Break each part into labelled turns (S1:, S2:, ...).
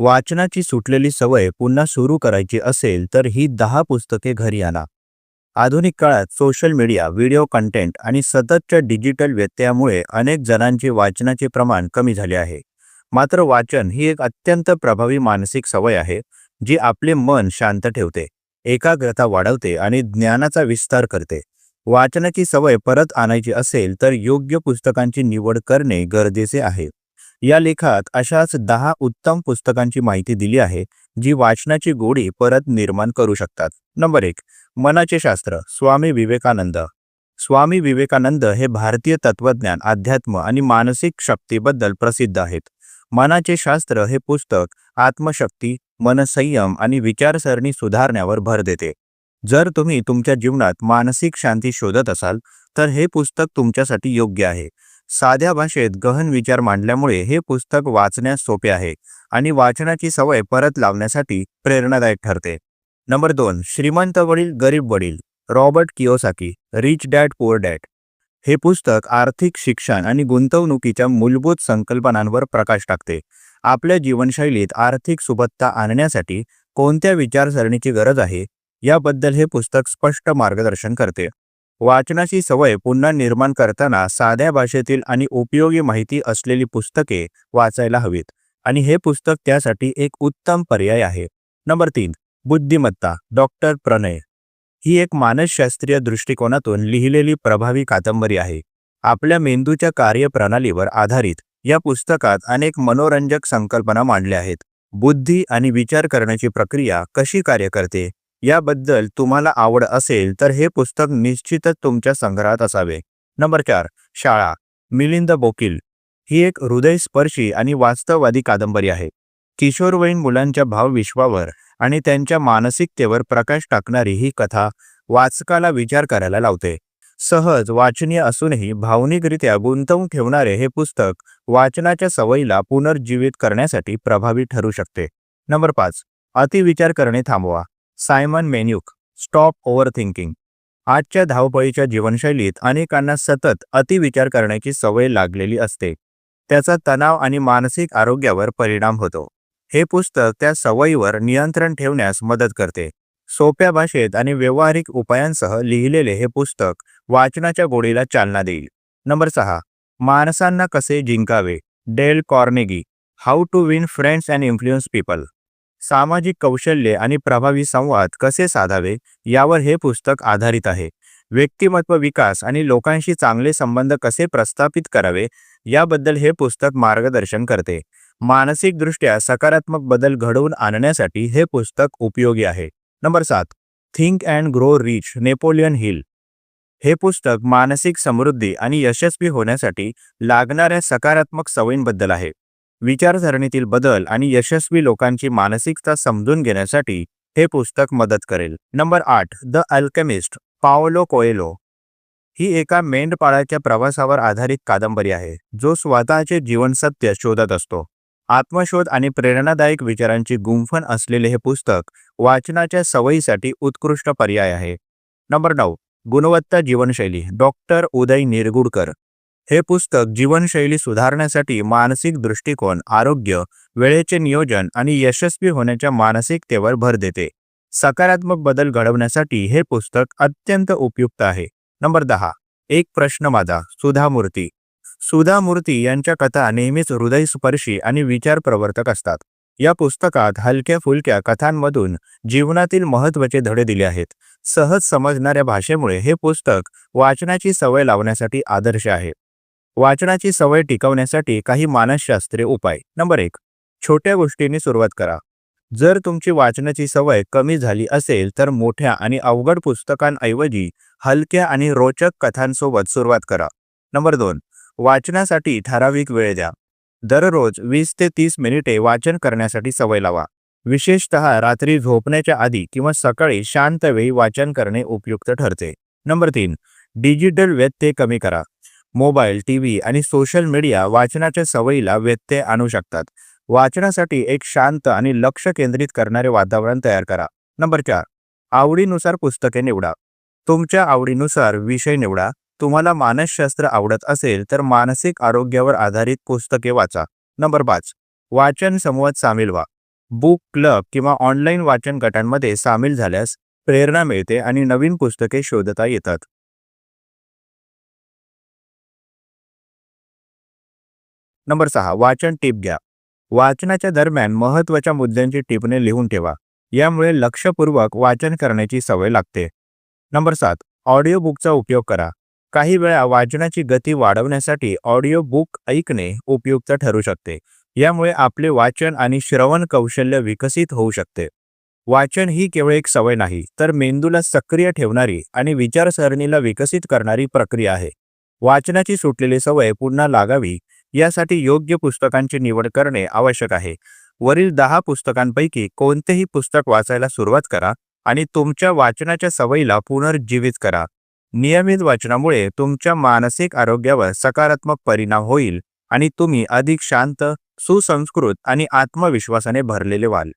S1: वाचनाची सुटलेली सवय पुन्हा सुरू करायची असेल तर ही दहा पुस्तके घरी आणा. आधुनिक काळात सोशल मीडिया व्हिडिओ कंटेंट आणि सततच्या डिजिटल व्यत्ययामुळे अनेक जणांचे वाचनाचे प्रमाण कमी झाले आहे. मात्र वाचन ही एक अत्यंत प्रभावी मानसिक सवय आहे जी आपले मन शांत ठेवते एकाग्रता वाढवते आणि ज्ञानाचा विस्तार करते. वाचनाची सवय परत आणायची असेल तर योग्य पुस्तकांची निवड करणे गरजेचे आहे. या लेखात अशाच दहा उत्तम पुस्तकांची माहिती दिली आहे जी वाचनाची गोडी परत निर्माण करू शकतात. नंबर एक मनाचे शास्त्र स्वामी विवेकानंद. स्वामी विवेकानंद हे भारतीय तत्वज्ञान अध्यात्म आणि मानसिक शक्तीबद्दल प्रसिद्ध आहेत. मनाचे शास्त्र हे पुस्तक आत्मशक्ती मनसंयम आणि विचारसरणी सुधारण्यावर भर देते. जर तुम्ही तुमच्या जीवनात मानसिक शांती शोधत असाल तर हे पुस्तक तुमच्यासाठी योग्य आहे. साध्या भाषेत गहन विचार मांडल्यामुळे हे पुस्तक वाचण्यास सोपे आहे आणि वाचनाची सवय परत लावण्यासाठी प्रेरणादायक ठरते. नंबर दोन श्रीमंत वडील गरीब वडील. Robert Kiyosaki rich dad poor dad. हे पुस्तक आर्थिक शिक्षण आणि गुंतवणुकीच्या मूलभूत संकल्पनांवर प्रकाश टाकते. आपल्या जीवनशैलीत आर्थिक सुबत्ता आणण्यासाठी कोणत्या विचारसरणीची गरज आहे? याबद्दल हे पुस्तक स्पष्ट मार्गदर्शन करते. वाचनाची सवय पुन्हा निर्माण करताना साध्या भाषेतील आणि उपयोगी माहिती असलेली पुस्तके वाचायला हवीत. आणि हे पुस्तक त्यासाठी एक उत्तम पर्याय आहे. नंबर तीन बुद्धिमत्ता डॉक्टर प्रणय. ही एक मानसशास्त्रीय दृष्टिकोनातून लिहिलेली प्रभावी कादंबरी आहे. आपल्या मेंदूच्या कार्यप्रणालीवर आधारित या पुस्तकात अनेक मनोरंजक संकल्पना मांडल्या आहेत. बुद्धी आणि विचार करण्याची प्रक्रिया कशी कार्य करते? याबद्दल तुम्हाला आवड असेल तर हे पुस्तक निश्चितच तुमच्या संग्रहात असावे. नंबर चार शाळा. मिलिंद बोकील. ही एक हृदयस्पर्शी आणि वास्तववादी कादंबरी आहे. किशोरवयीन मुलांच्या भावविश्वावर आणि त्यांच्या मानसिकतेवर प्रकाश टाकणारी ही कथा वाचकाला विचार करायला लावते. सहज वाचनीय असूनही भावनिकरित्या गुंतवून ठेवणारे हे पुस्तक वाचनाच्या सवयीला पुनर्जीवित करण्यासाठी प्रभावी ठरू शकते. नंबर पाच अतिविचार करणे थांबवा. सायमन मेन्युक स्टॉप ओव्हर थिंकिंग आजच्या धावपळीच्या जीवनशैलीत अनेकांना सतत अतिविचार करण्याची सवय लागलेली असते. त्याचा तणाव आणि मानसिक आरोग्यावर परिणाम होतो. हे पुस्तक त्या सवयीवर नियंत्रण ठेवण्यास मदत करते. सोप्या भाषेत आणि व्यावहारिक उपायांसह लिहिलेले हे पुस्तक वाचनाच्या गोडीला चालना देईल. नंबर सहा. माणसांना कसे जिंकावे? Dale Carnegie how to win friends and influence people सामाजिक कौशल्ये आणि प्रभावी संवाद कसे साधावे यावर हे पुस्तक आधारित आहे. व्यक्तिमत्व विकास आणि लोकांशी चांगले संबंध कसे प्रस्थापित करावे याबद्दल हे पुस्तक मार्गदर्शन करते. मानसिकदृष्ट्या सकारात्मक बदल घडवून आणण्यासाठी हे पुस्तक उपयोगी आहे. नंबर सात. Think and grow rich Napoleon Hill. हे पुस्तक मानसिक समृद्धी आणि यशस्वी होण्यासाठी लागणाऱ्या सकारात्मक सवयींबद्दल आहे. विचारसरणीतील बदल आणि यशस्वी लोकांची मानसिकता समजून घेण्यासाठी हे पुस्तक मदत करेल. नंबर आठ द अल्केमिस्ट पाओलो कोएलो. ही एका मेंढपाळाच्या प्रवासावर आधारित कादंबरी आहे जो स्वतःचे जीवन सत्य शोधत असतो. आत्मशोध आणि प्रेरणादायक विचारांची गुंफण असलेले हे पुस्तक वाचनाच्या सवयीसाठी उत्कृष्ट पर्याय आहे. नंबर नऊ गुणवत्ता जीवनशैली डॉक्टर उदय निरगुडकर. हे पुस्तक जीवनशैली सुधारण्यासाठी मानसिक दृष्टिकोन आरोग्य वेळेचे नियोजन आणि यशस्वी होण्याच्या मानसिकतेवर भर देते. सकारात्मक बदल घडवण्यासाठी हे पुस्तक अत्यंत उपयुक्त आहे. नंबर दहा. एक प्रश्न माझा सुधा मूर्ती सुधा मूर्ती यांच्या कथा नेहमीच हृदयस्पर्शी आणि विचार प्रवर्तक असतात. या पुस्तकात हलक्या फुलक्या कथांमधून जीवनातील महत्त्वाचे धडे दिले आहेत. सहज समजणाऱ्या भाषेमुळे हे पुस्तक वाचनाची सवय लावण्यासाठी आदर्श आहे. वाचनाची सवय टिकवण्यासाठी काही मानसशास्त्रीय उपाय. नंबर एक छोट्या गोष्टींनी सुरुवात करा. जर तुमची वाचनाची सवय कमी झाली असेल तर मोठ्या आणि अवघड पुस्तकांऐवजी हलक्या आणि रोचक कथांसोबत सुरुवात करा. नंबर दोन वाचनासाठी ठराविक वेळ द्या. दररोज वीस ते तीस मिनिटे वाचन करण्यासाठी सवय लावा. विशेषतः रात्री झोपण्याच्या आधी किंवा सकाळी शांत वेळी वाचन करणे उपयुक्त ठरते. नंबर तीन डिजिटल व्यत्यय कमी करा. मोबाईल टी व्ही आणि सोशल मीडिया वाचनाच्या सवयीला व्यत्यय आणू शकतात. वाचनासाठी एक शांत आणि लक्ष केंद्रित करणारे वातावरण तयार करा. नंबर चार आवडीनुसार पुस्तके निवडा. तुमच्या आवडीनुसार विषय निवडा. तुम्हाला मानसशास्त्र आवडत असेल तर मानसिक आरोग्यावर आधारित पुस्तके वाचा. नंबर पाच वाचन समूहात सामील व्हा. बुक क्लब किंवा ऑनलाईन वाचन गटांमध्ये सामील झाल्यास प्रेरणा मिळते आणि नवीन पुस्तके शोधता येतात. नंबर सहा वाचन टिप घ्या. वाचनाच्या दरम्यान महत्त्वाच्या मुद्द्यांची टिपणे लिहून ठेवा. यामुळे लक्षपूर्वक वाचन करण्याची सवय लागते. नंबर सात ऑडिओ बुकचा उपयोग करा. काही वेळा वाचनाची गती वाढवण्यासाठी ऑडिओ बुक ऐकणे उपयुक्त ठरू शकते. यामुळे आपले वाचन आणि श्रवण कौशल्य विकसित होऊ शकते. वाचन ही केवळ एक सवय नाही तर मेंदूला सक्रिय ठेवणारी आणि विचारसरणीला विकसित करणारी प्रक्रिया आहे. वाचनाची सुटलेली सवय पुन्हा लागावी यासाठी योग्य पुस्तकांची निवड करणे आवश्यक आहे. वरील दहा पुस्तकांपैकी कोणतेही पुस्तक वाचायला सुरुवात करा आणि तुमच्या वाचनाच्या सवयीला पुनर्जीवित करा. नियमित वाचनामुळे तुमच्या मानसिक आरोग्यावर सकारात्मक परिणाम होईल आणि तुम्ही अधिक शांत सुसंस्कृत आणि आत्मविश्वासाने भरलेले व्हाल.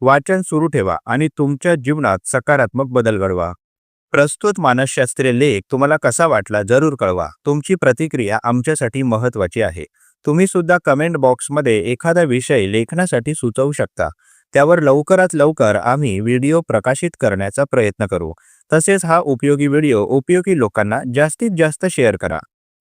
S1: वाचन सुरू ठेवा आणि तुमच्या जीवनात सकारात्मक बदल घडवा. प्रस्तुत मानसशास्त्रीय लेख तुम्हाला कसा वाटला जरूर कळवा. तुमची प्रतिक्रिया आमच्यासाठी महत्त्वाची आहे. तुम्ही सुद्धा कमेंट बॉक्समध्ये एखादा विषय लेखनासाठी सुचवू शकता. त्यावर लवकरात लवकर आम्ही व्हिडिओ प्रकाशित करण्याचा प्रयत्न करू. तसेच हा उपयोगी व्हिडिओ उपयोगी लोकांना जास्तीत जास्त शेअर करा.